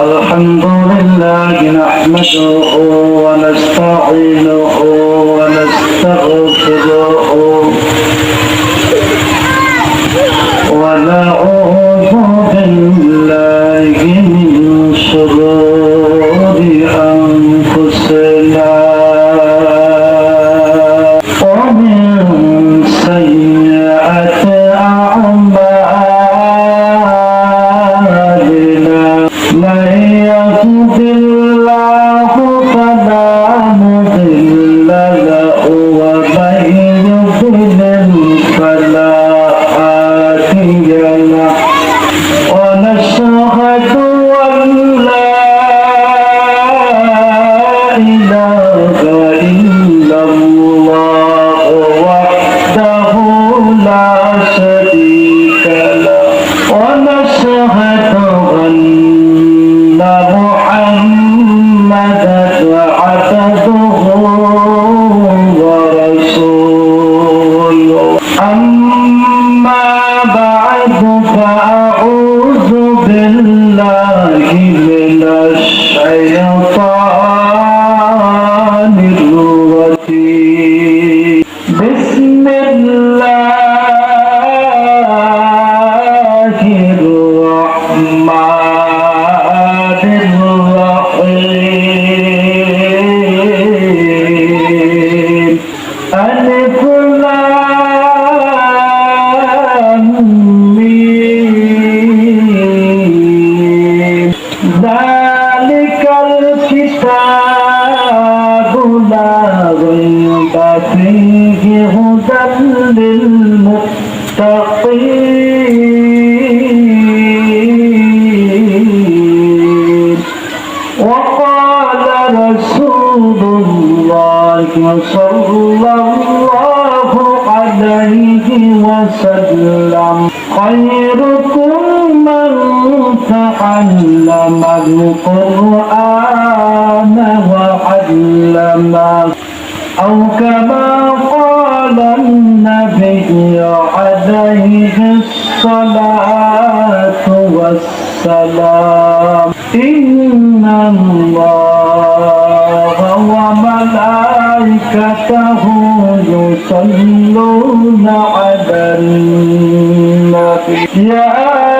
الحمد لله نحمده ونستعينه ونستغفره ونعوذ بالله بعد الكتاب لا ريب فيه هدى للمتقين وقال رسول الله صلى الله عليه وسلم خيركم من تعلم القرآن أو كما قال النبي عليه الصلاة والسلام. إن الله وملائكته يصلون على النبي. يا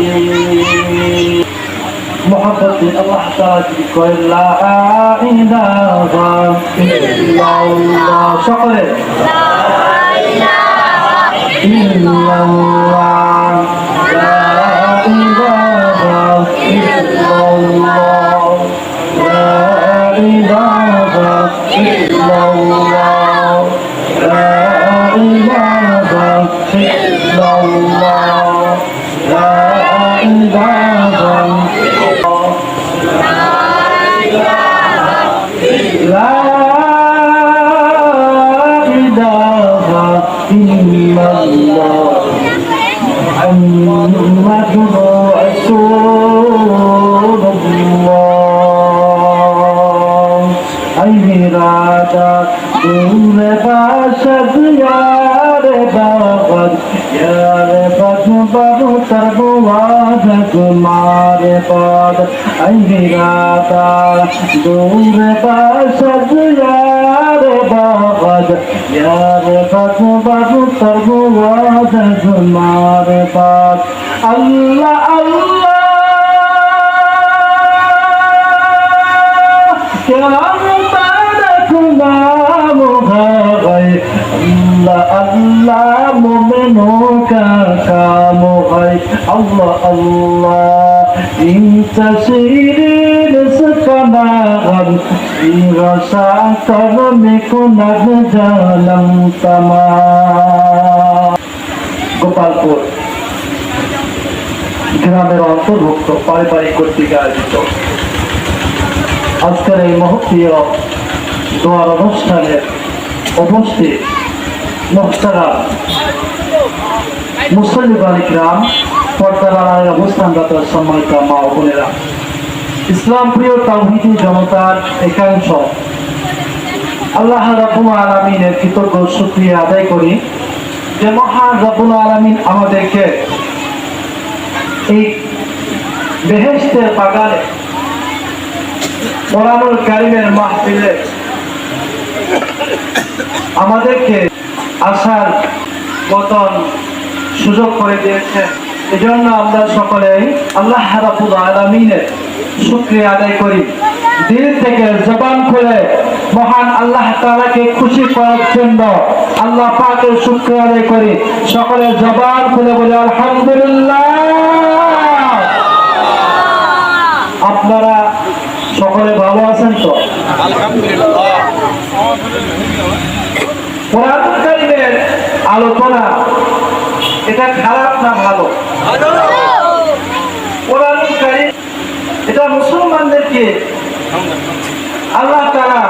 محبت الله تعالى কয় লা ইলাহা ইল্লাল্লাহ সকলে লা ইলাহা ইল্লাল্লাহ राजा दूर बाशद यार बाबद यार बद बबु तरबुवाद कुमार पद आई राजा दूर बाशद यार बाबद यार बद बबु तरबुवाद कुमार पद अल्लाह अल्लाह क्या मुबारक नाम है আল্লাহ আল্লাহ, মোমেনো কাম হয় আল্লাহ আল্লাহ ইন্তাসিরির গোপালপুর গ্রামের অন্তর্ভুক্ত পারিবারিক কর্তৃক আয়োজিত। আজকের এই মহত্বীয় দোয়ার অনুষ্ঠানের উপস্থিত মোহতারা মুসলিম গ্রাম পর্দার আড়ায় অবস্থানরত সম্মানিত মা বোনেরা। ইসলাম প্রিয় তাওহিদি জনতার একাংশ, আল্লাহ রাবুল আলমিনের কৃতজ্ঞ শুক্রিয়া আদায় করি যে মহান রাবুল আলমিন আমাদেরকে এই বেহেস্তের বাগানে কোরআনুল কারিমের মাহফিলে আমাদেরকে আসার মতন সুযোগ করে দিয়েছেন। এজন্য আমরা সকলেই আল্লাহ রাবুল আলমিনের শুক্রিয়া আদায় করি। দিল থেকে জবান খুলে মহান আল্লাহ তাআলাকে খুশি করার জন্য আল্লাহ পাকের শুক্রিয়া আদায় করি। সকলে জবান খুলে বলে আলহামদুলিল্লাহ। আপনারা সকলে ভালো আছেন তো? কারিমের আলোচনা এটা খারাপ না ভালো? কোরআন এটা মুসলমানদেরকে আল্লাহ তারা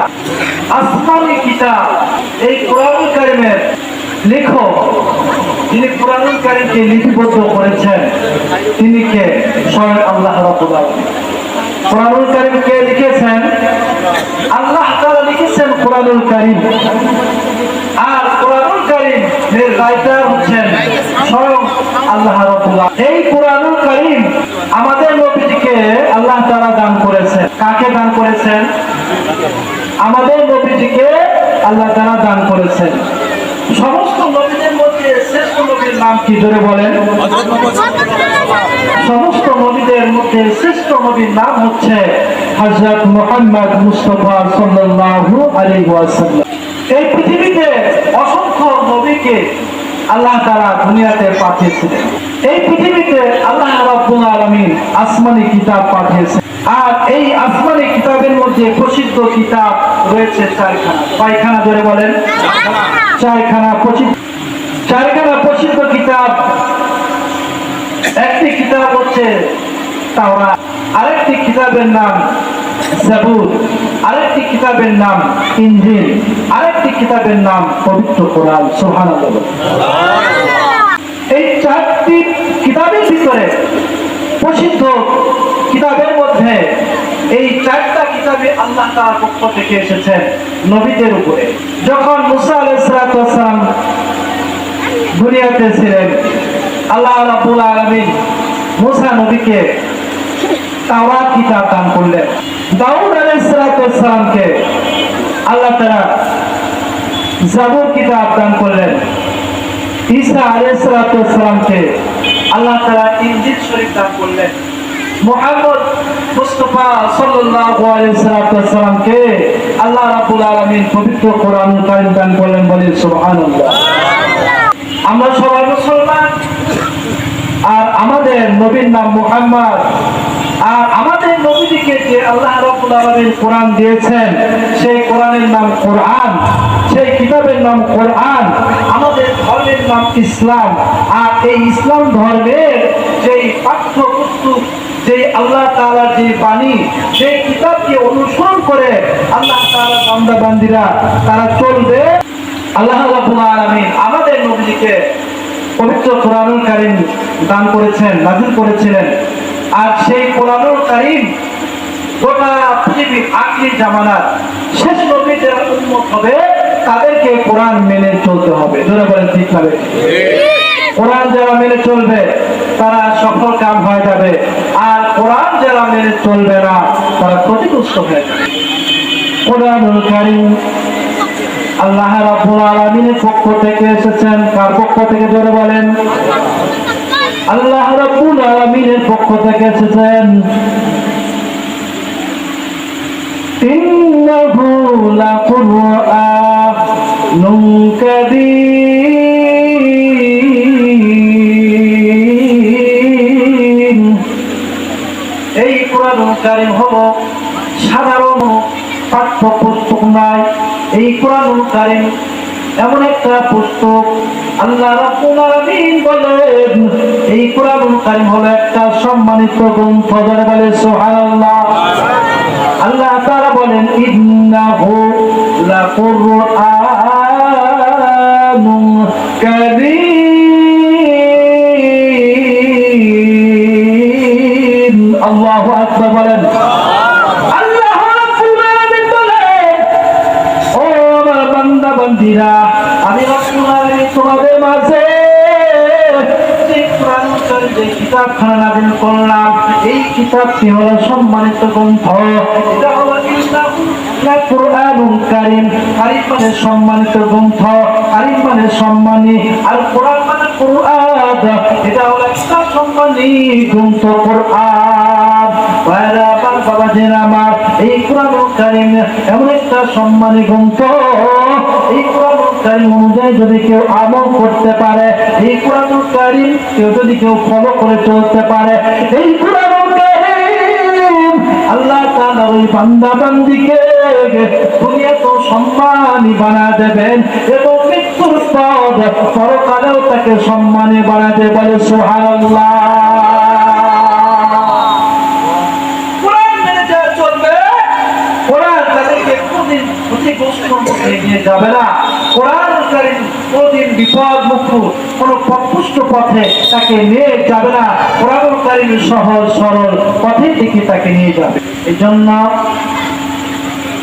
আসমানি কিতাব এই কোরআন কারিমের লেখক যিনি কোরআন কারিমকে লিপিবদ্ধ করেছেন তিনি কে? স্বয়ং আল্লাহ আলামিন। কোরআনুল কারিম কে লিখেছেন? আল্লাহ তাআলা লিখেছেন কোরআনুল কারিম। এর রাইটার হচ্ছেন স্বয়ং আল্লাহ রাব্বুল আলামিন। এই কোরআনুল কারিম আমাদের নবীজিকে আল্লাহ তাআলা দান করেছেন। কাকে দান করেছেন? আমাদের নবীজিকে আল্লাহ তাআলা দান করেছেন। সমস্ত নবীদের মধ্যে শ্রেষ্ঠ নবীর নাম কি? ধরে বলেন। সমস্ত নবীদের মধ্যে শ্রেষ্ঠ নবীর নাম হচ্ছে হযরত মুহাম্মদ মুস্তাফা সাল্লাল্লাহু আলাইহি ওয়াসাল্লাম। এই পৃথিবীতে অসংখ্য নবীকে আল্লাহ তাআলা দুনিয়াতে পাঠিয়েছিলেন। এই পৃথিবীতে আল্লাহ রাব্বুল আলামিন আসমানি কিতাব পাঠিয়েছেন। আর এই আসমানি কিতাবের মধ্যে প্রসিদ্ধ কিতাব রয়েছে চারখানা। কয়খানা ধরে বলেন। চারখানা প্রসিদ্ধ চারখানা প্রসিদ্ধ কিতাব। একটি কিতাব হচ্ছে তাওরা আরেকটি কিতাবের নাম জাবুর। আরেকটি কিতাবের নাম ইঞ্জিল। আরেকটি কিতাবের নাম পবিত্র কোরআন, সুবহানাল্লাহ। এই চারটি কিতাবের ভিতরে প্রসিদ্ধ কিতাবের মধ্যে এই চারটা কিতাবে আল্লাহ তাআলার পক্ষ থেকে এসেছেন নবীদের উপরে। যখন মুসা আলাইহিস সালাম দুনিয়াতে ছিলেন, আল্লাহ রাব্বুল আলামিন মুসা নবীকে তাওরাত কিতাব দান করলেন। দাউদ আলাইহিস সালামকে আল্লাহ তাআলা জাবুর কিতাব দান করলেন। ঈসা আলাইহিস সালামকে আল্লাহ তাআলা ইনজিল শরীফ দান করলেন। মুহাম্মদ মুস্তাফা সাল্লাল্লাহু আলাইহি সাল্লামকে আল্লাহ রাব্বুল আলামিন পবিত্র কোরআনুল কারীম দান করলেন বলে সুবহানাল্লাহ। আমরা সবাই মুসলমান। আর আমাদের নবীর নাম মুহাম্মদ আর আমাদের নবীজিকে যে আল্লাহ রাব্বুল আলামিন কোরআন দিয়েছেন, সেই কোরআনের নাম কোরআন, সেই কিতাবের নাম কোরআন, আমাদের ধর্মের নাম ইসলাম। আর এই ইসলাম ধর্মের যেই পাঠ্যপুস্তক, যেই আল্লাহ তাআলার যে বাণী, সেই কিতাবকে অনুসরণ করে আল্লাহ তাআলার বান্দা বান্দিরা তারা চলবে। আল্লাহ রাব্বুল আলামিন আমাদের নবীজিকে পবিত্র কোরআনুল কারীম দান করেছেন, নাযিল করেছিলেন। আর সেই কোরআনুল কারীম গোটা পৃথিবীর আখরি জামানার শেষ নবী যারা উন্মত হবে, তাদেরকে কোরআন মেনে চলতে হবে। ধরে বলেন ঠিক হবে কোরআন যারা মেনে চলবে, তারা সফল কাম হয়ে যাবে। আর কোরআন যারা মেনে চলবে না, তারা ক্ষতিগ্রস্ত হয়ে যাবে। কোরআনুল কারীম আল্লাহ রাব্বুল আলামিনের পক্ষ থেকে এসেছেন। কার পক্ষ থেকে ধরে বলেন? আল্লাহ রাব্বুল আলামিনের পক্ষ থেকে এসেছেন। ইন্নাহু লাকুরআনুন কারীম এই কোরআনুল কারীম হলো সাধারণ পাঠ্য পুস্তক নয়, এই কোরআনুল কারীম এমন একটা পুস্তক আল্লাহ রাব্বুল বলেন, এই কোরআনুল কারীম হলো একটা সম্মানিত গ্রন্থ যারা বলে সুবহানাল্লাহ। আল্লাহ তাআলা বলেন, ইন্নাহু লাকুরআনুন কারীম। আল্লাহু আকবার বলেন। আল্লাহ রাব্বুল বলেন, ও আমার বান্দা বান্দিরা তোমাদের মাঝে। কোরআন সম্মানিত গ্রন্থ। এটা কারীম মানে মানে সম্মানী আর কোরআন মানে কোরআন। সম্মানী গ্রন্থ কোরআন। আমার এই কোরআনুল কারীম এমন একটা সম্মানী গ্রন্থ। এই কোরআনুল কারীম অনুযায়ী যদি কেউ আমল করতে পারে, এই কোরআনুল কারীম কেউ যদি কেউ ফলো করে চলতে পারে, এই কোরআনুল কারীম আল্লাহ তাআলা ওই বান্দা বান্দিকে দুনিয়া তো সম্মানী বানা দেবেন এবং মৃত্যুর পর পরকালেও তাকে সম্মানী বানাতে বলে সুবহানাল্লাহ। কোরআন তাদেরকে কোনদিন ক্ষতিগ্রস্ত মধ্যে নিয়ে যাবে না। কোরআন বিপদ মুক্ত কোনো পথে তাকে নিয়ে যাবে না। কোরআন সহজ, সরল তাকে নিয়ে যাবে। এই জন্য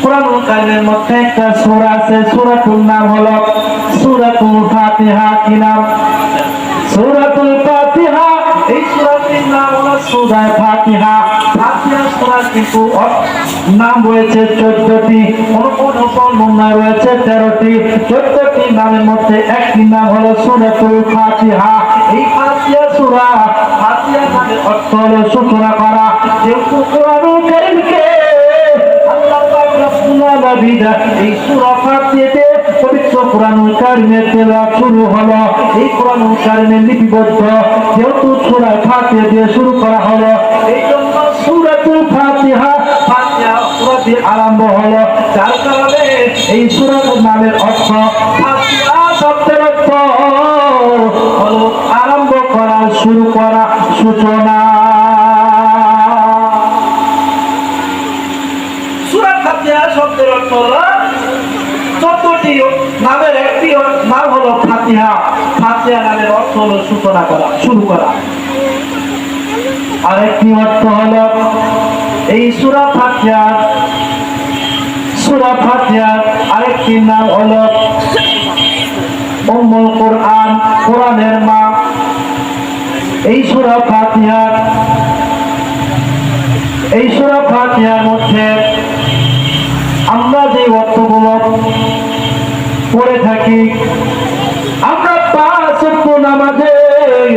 কোরআন মধ্যে একটা সূরা আছে সূরাতুর নাম হলো সূরাতুল ফাতিহা কি নাম? সূরাতুল ফাতিহা নাম হলো সূরা ফাতিহা। ফাতিহা সূরা কিন্তু নাম রয়েছে 14টি কোন কোন বর্ণনা রয়েছে 13টি 14টি নামের মধ্যে একটি নাম হলো সূরাতুল ফাতিহা। এই ফাতিহা সূরা ফাতিহা নামের অর্থ হলো সূচনা করা। যেহেতু কোরআনুল কারীমকে এই সূরা ফাতিহাতে কোরআনুল কারিমের তেলাওয়াত শুরু হলো। এই কোরআনুল কারীমে লিপিবদ্ধ যেহেতু সূরা ফাতিহা দিয়ে শুরু করা হলো, এই জন্য সূরাতুল ফাতিহা ফাতিহা সূরা দিয়ে আরম্ভ হলো। যার কারণে এই সূরার নামের অর্থ হলো করা, শুরু করা। আরেকটি অর্থ হলো, এই সূরা ফাতিহা সূরা ফাতিহা আরেকটি নাম হলো কোরআন, কোরআনের মা। এই সূরা এই সূরা মধ্যে আমরা যে অর্থগুলো পড়ে থাকি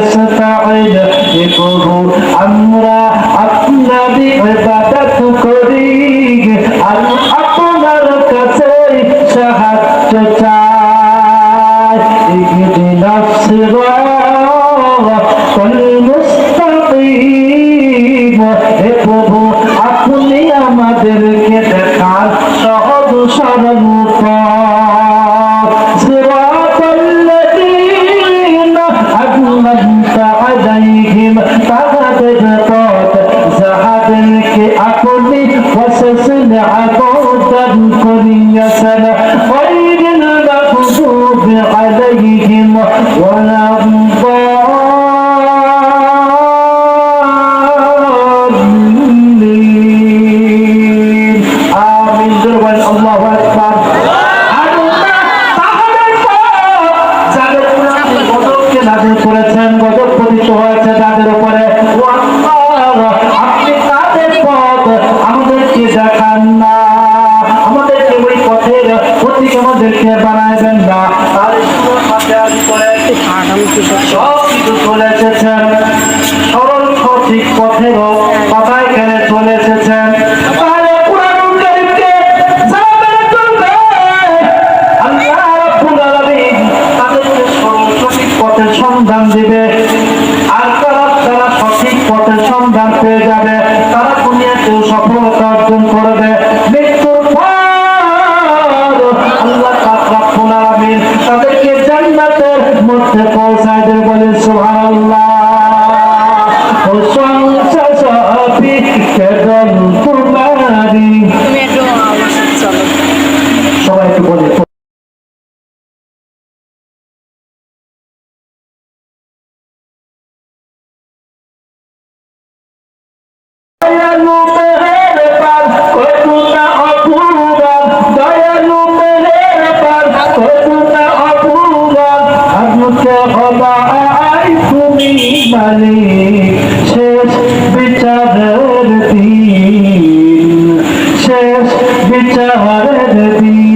فعل আগামী চলেছে সরল সঠিক পথেরও কথায় গেলে চলেছে Amen.